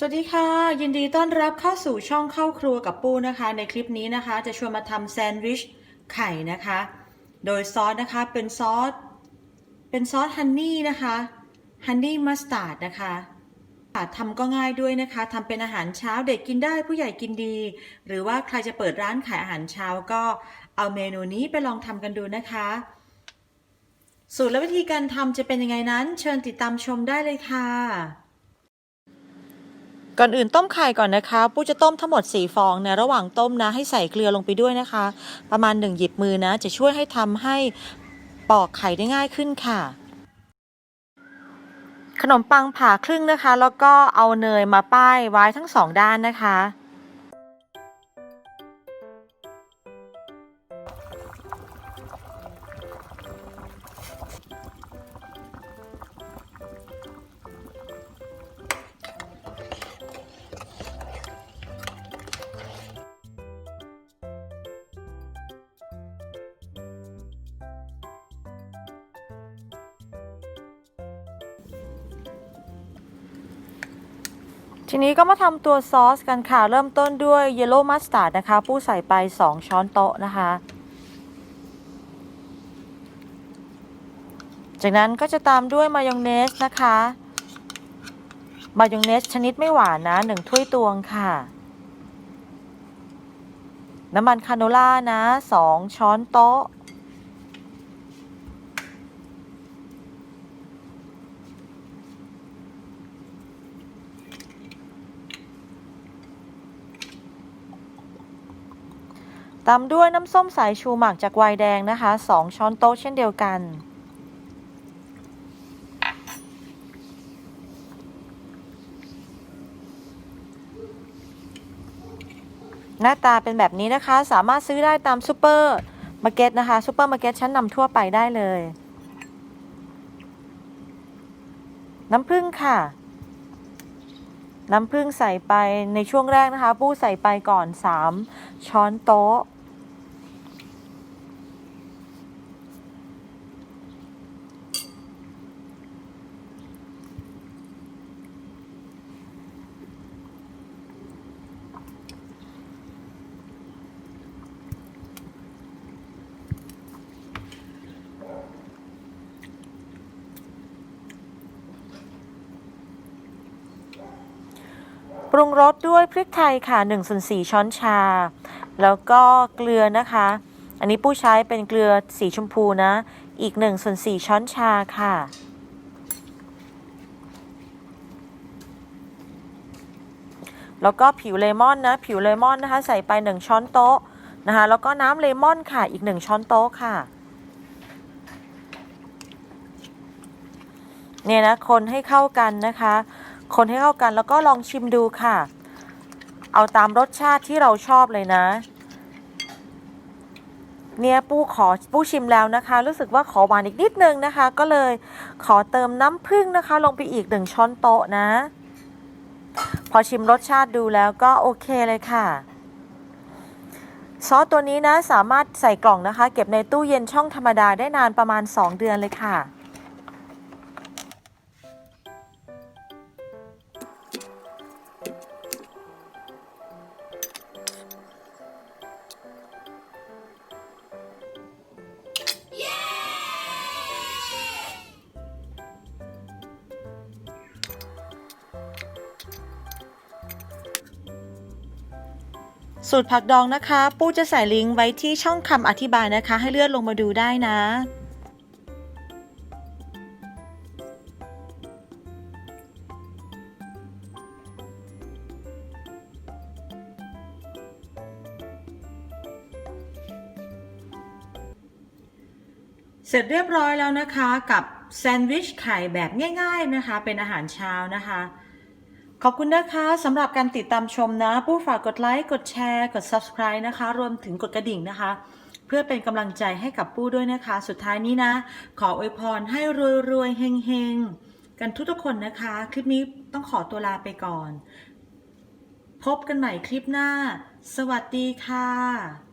สวัสดีค่ะ ยินดีต้อนรับเข้าสู่ช่องเข้าครัวกับปูนะคะ ในคลิปนี้นะคะ จะชวนมาทำแซนด์วิชไข่นะคะ โดยซอสนะคะเป็นซอสเป็นซอสฮันนี่นะคะฮันนี่มัสตาร์ดนะคะทำก็ง่ายด้วยนะคะทำเป็นอาหารเช้าเด็กกินได้ผู้ใหญ่กินดี หรือว่าใครจะเปิดร้านขายอาหารเช้าก็เอาเมนูนี้ไปลองทำกันดูนะคะ สูตรและวิธีการทำจะเป็นยังไงนั้น เชิญติดตามชมได้เลยค่ะ ก่อนอื่นต้มไข่ก่อนนะคะ ปูจะต้มทั้งหมด 4 ฟองในระหว่างต้มนะให้ใส่เกลือลงไปด้วยนะคะ ประมาณ 1 หยิบมือนะ จะช่วยให้ทำให้ปอกไข่ได้ง่ายขึ้นค่ะ ขนมปังผ่าครึ่งนะคะ แล้วก็เอาเนยมาป้ายไว้ทั้งสองด้านนะคะ ทีนี้ก็มาทำตัวซอสกันค่ะ เริ่มต้นด้วยเยลโล่มัสตาร์ดนะคะปูใส่ไป 2 ช้อนโต๊ะนะคะ จากนั้นก็จะตามด้วยมายองเนสนะคะ มายองเนสชนิดไม่หวานนะ 1 ถ้วยตวงค่ะ น้ำมันคาโนล่านะ 2 ช้อนโต๊ะ ตามด้วยน้ำส้มสายชูหมักจากไวน์แดงนะคะ 2 ช้อนโต๊ะเช่นเดียวกัน หน้าตาเป็นแบบนี้นะคะ สามารถซื้อได้ตามซูเปอร์มาร์เก็ตนะคะซูเปอร์มาร์เก็ตชั้นนำทั่วไปได้เลย น้ำผึ้งค่ะ น้ำผึ้งใส่ไปในช่วงแรกนะคะ ปู้ใส่ไปก่อน 3 ช้อนโต๊ะ ปรุงรสด้วยพริกไทยค่ะ1ส่วน4ช้อนชา แล้วก็เกลือนะคะ อันนี้ปู้ใช้เป็นเกลือสีชมพูนะ อีก1ส่วน4ช้อนชาค่ะ แล้วก็ผิวเลมอนนะ ผิวเลมอนนะคะ ใส่ไป 1 ช้อนโต๊ะนะคะ แล้วก็น้ำเลมอนค่ะ อีก 1 ช้อนโต๊ะค่ะเนี่ยนะคนให้เข้ากันนะคะ คนให้เข้ากันแล้วก็ลองชิมดูค่ะ เอาตามรสชาติที่เราชอบเลยนะ เนี่ยปูขอปูชิมแล้วนะคะ รู้สึกว่าขอหวานอีกนิดนึงนะคะ ก็เลยขอเติมน้ำผึ้งนะคะ ลงไปอีกหนึ่งช้อนโต๊ะนะ พอชิมรสชาติดูแล้วก็โอเคเลยค่ะซอสตัวนี้นะสามารถใส่กล่องนะคะ เก็บในตู้เย็นช่องธรรมดาได้นานประมาณ 2 เดือนเลยค่ะ สูตรผักดองนะคะ ปูจะใส่ลิงก์ไว้ที่ช่องคำอธิบายนะคะ ให้เลื่อนลงมาดูได้นะ เสร็จเรียบร้อยแล้วนะคะกับแซนด์วิชไข่แบบง่าย ๆนะคะ เป็นอาหารเช้านะคะ ขอบคุณนะคะสำหรับการติดตามชมนะ ผู้ฝากกดไลค์กดแชร์ กด subscribe นะคะ รวมถึงกดกระดิ่งนะคะ เพื่อเป็นกำลังใจให้กับปู้ด้วยนะคะ สุดท้ายนี้นะ ขออวยพรให้รวยๆเฮงๆ กันทุกๆคนนะคะ คลิปนี้ต้องขอตัวลาไปก่อน พบกันใหม่คลิปหน้า สวัสดีค่ะ